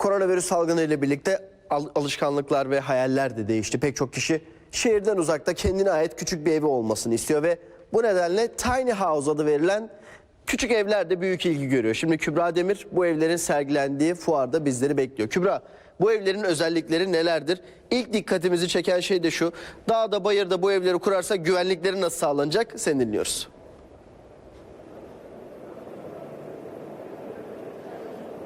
Koronavirüs salgını ile birlikte al- alışkanlıklar ve hayaller de değişti. Pek çok kişi şehirden uzakta kendine ait küçük bir evi olmasını istiyor ve bu nedenle tiny house adı verilen küçük evler de büyük ilgi görüyor. Şimdi Kübra Demir bu evlerin sergilendiği fuarda bizleri bekliyor. Kübra bu evlerin özellikleri nelerdir? İlk dikkatimizi çeken şey de şu. Dağda bayırda bu evleri kurarsak güvenlikleri nasıl sağlanacak? Seni dinliyoruz.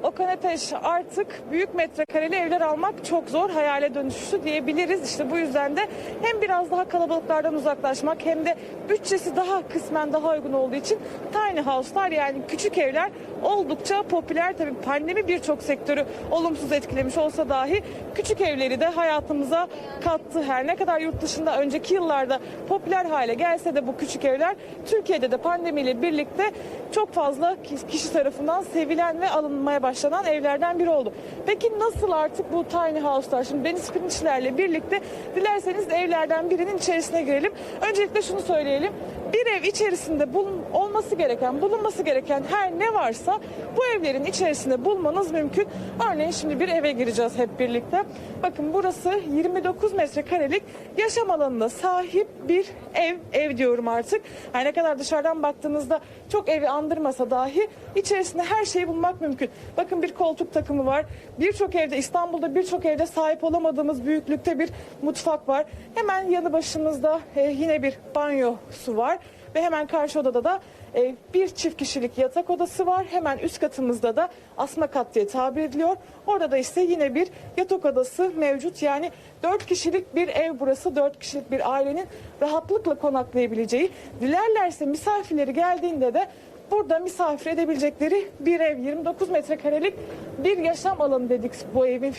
Okan Ateş artık büyük metrekareli evler almak çok zor hayale dönüştü diyebiliriz. İşte bu yüzden de hem biraz daha kalabalıklardan uzaklaşmak hem de bütçesi daha kısmen daha uygun olduğu için tiny house'lar yani küçük evler oldukça popüler. Tabii pandemi birçok sektörü olumsuz etkilemiş olsa dahi küçük evleri de hayatımıza kattı. Her ne kadar yurt dışında önceki yıllarda popüler hale gelse de bu küçük evler Türkiye'de de pandemiyle birlikte çok fazla kişi tarafından sevilen ve alınmaya başlanan evlerden biri oldu. Peki nasıl artık bu tiny house'lar? Şimdi Deniz Pirinçler'le birlikte dilerseniz evlerden birinin içerisine girelim. Öncelikle şunu söyleyelim. Bir ev içerisinde bulun, olması gereken, bulunması gereken her ne varsa bu evlerin içerisinde bulmanız mümkün. Örneğin şimdi bir eve gireceğiz hep birlikte. Bakın burası 29 metrekarelik yaşam alanına sahip bir ev. Ev diyorum artık. Her ne kadar dışarıdan baktığınızda çok evi andırmasa dahi içerisinde her şeyi bulmak mümkün. Bakın bir koltuk takımı var. Birçok evde İstanbul'da birçok evde sahip olamadığımız büyüklükte bir mutfak var. Hemen yanı başımızda e, yine bir banyosu var ve hemen karşı odada da e, bir çift kişilik yatak odası var. Hemen üst katımızda da asma kat diye tabir ediliyor. Orada da ise yine bir yatak odası mevcut. Yani 4 kişilik bir ev burası. 4 kişilik bir ailenin rahatlıkla konaklayabileceği. Dilerlerse misafirleri geldiğinde de burada misafir edebilecekleri bir ev 29 metrekarelik bir yaşam alanı dedik bu evin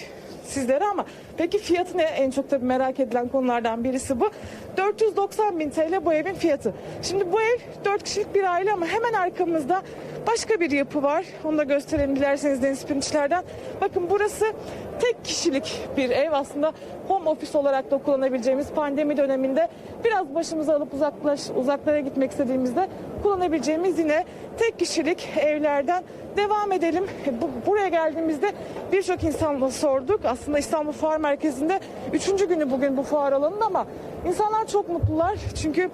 sizlere ama peki fiyatı ne? En çok tabii merak edilen konulardan birisi bu. 490 bin TL bu evin fiyatı. Şimdi bu ev 4 kişilik bir aile ama hemen arkamızda başka bir yapı var onu da gösterelim dilerseniz Deniz Pirinçler'den bakın burası tek kişilik bir ev aslında home office olarak da kullanabileceğimiz pandemi döneminde biraz başımızı alıp uzaklaş, uzaklara gitmek istediğimizde kullanabileceğimiz yine tek kişilik evlerden devam edelim. Bu, buraya geldiğimizde birçok insanla sorduk. Aslında İstanbul Fuar Merkezi'nde üçüncü günü bugün bu fuar alanında ama insanlar çok mutlular. Çünkü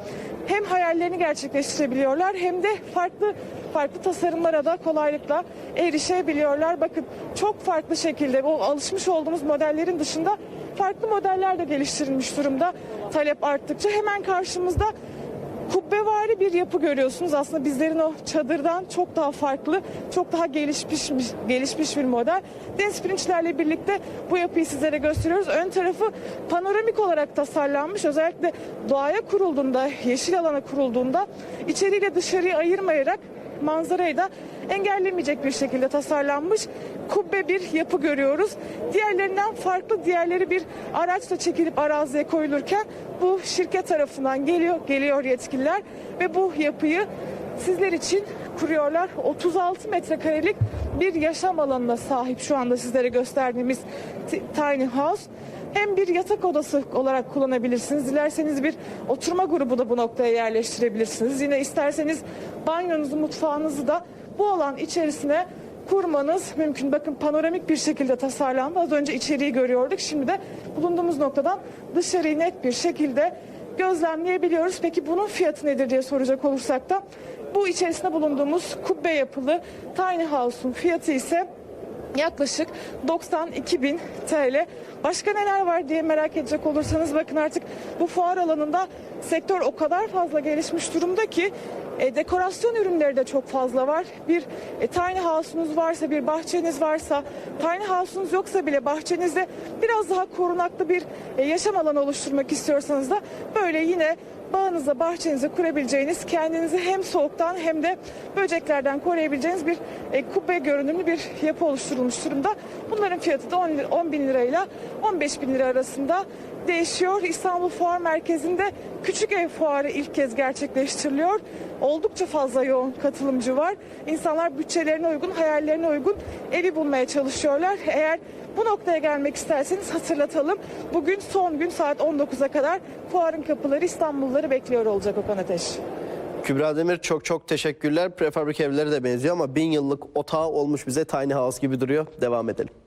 hem hayallerini gerçekleştirebiliyorlar hem de farklı farklı tasarımlara da kolaylıkla erişebiliyorlar. Bakın çok farklı şekilde bu alışmış olduğumuz modellerin dışında farklı modeller de geliştirilmiş durumda. Talep arttıkça hemen karşımızda kubbevari bir yapı görüyorsunuz. Aslında bizlerin o çadırdan çok daha farklı, çok daha gelişmiş gelişmiş bir model. Deniz birlikte bu yapıyı sizlere gösteriyoruz. Ön tarafı panoramik olarak tasarlanmış. Özellikle doğaya kurulduğunda, yeşil alana kurulduğunda içeriyle dışarıyı ayırmayarak manzarayı da engellemeyecek bir şekilde tasarlanmış kubbe bir yapı görüyoruz. Diğerlerinden farklı diğerleri bir araçla çekilip araziye koyulurken bu şirket tarafından geliyor geliyor yetkililer ve bu yapıyı sizler için kuruyorlar. 36 metrekarelik bir yaşam alanına sahip şu anda sizlere gösterdiğimiz tiny house hem bir yatak odası olarak kullanabilirsiniz. Dilerseniz bir oturma grubu da bu noktaya yerleştirebilirsiniz. Yine isterseniz banyonuzu, mutfağınızı da bu alan içerisine kurmanız mümkün. Bakın panoramik bir şekilde tasarlandı. Az önce içeriği görüyorduk. Şimdi de bulunduğumuz noktadan dışarıyı net bir şekilde gözlemleyebiliyoruz. Peki bunun fiyatı nedir diye soracak olursak da bu içerisinde bulunduğumuz kubbe yapılı tiny house'un fiyatı ise yaklaşık 92 bin TL. Başka neler var diye merak edecek olursanız bakın artık bu fuar alanında sektör o kadar fazla gelişmiş durumda ki e, dekorasyon ürünleri de çok fazla var. Bir e, tiny house'unuz varsa, bir bahçeniz varsa, tiny house'unuz yoksa bile bahçenizde biraz daha korunaklı bir e, yaşam alanı oluşturmak istiyorsanız da böyle yine bağınıza, bahçenize kurabileceğiniz, kendinizi hem soğuktan hem de böceklerden koruyabileceğiniz bir e, kubbe görünümlü bir yapı oluşturulmuş durumda. Bunların fiyatı da 10, lira- 10 bin lirayla 15 bin lira arasında değişiyor. İstanbul Fuar Merkezi'nde küçük ev fuarı ilk kez gerçekleştiriliyor. Oldukça fazla yoğun katılımcı var. İnsanlar bütçelerine uygun, hayallerine uygun evi bulmaya çalışıyorlar. Eğer bu noktaya gelmek isterseniz hatırlatalım. Bugün son gün saat 19'a kadar fuarın kapıları İstanbulluları bekliyor olacak Okan Ateş. Kübra Demir çok çok teşekkürler. Prefabrik evleri de benziyor ama bin yıllık otağı olmuş bize tiny house gibi duruyor. Devam edelim.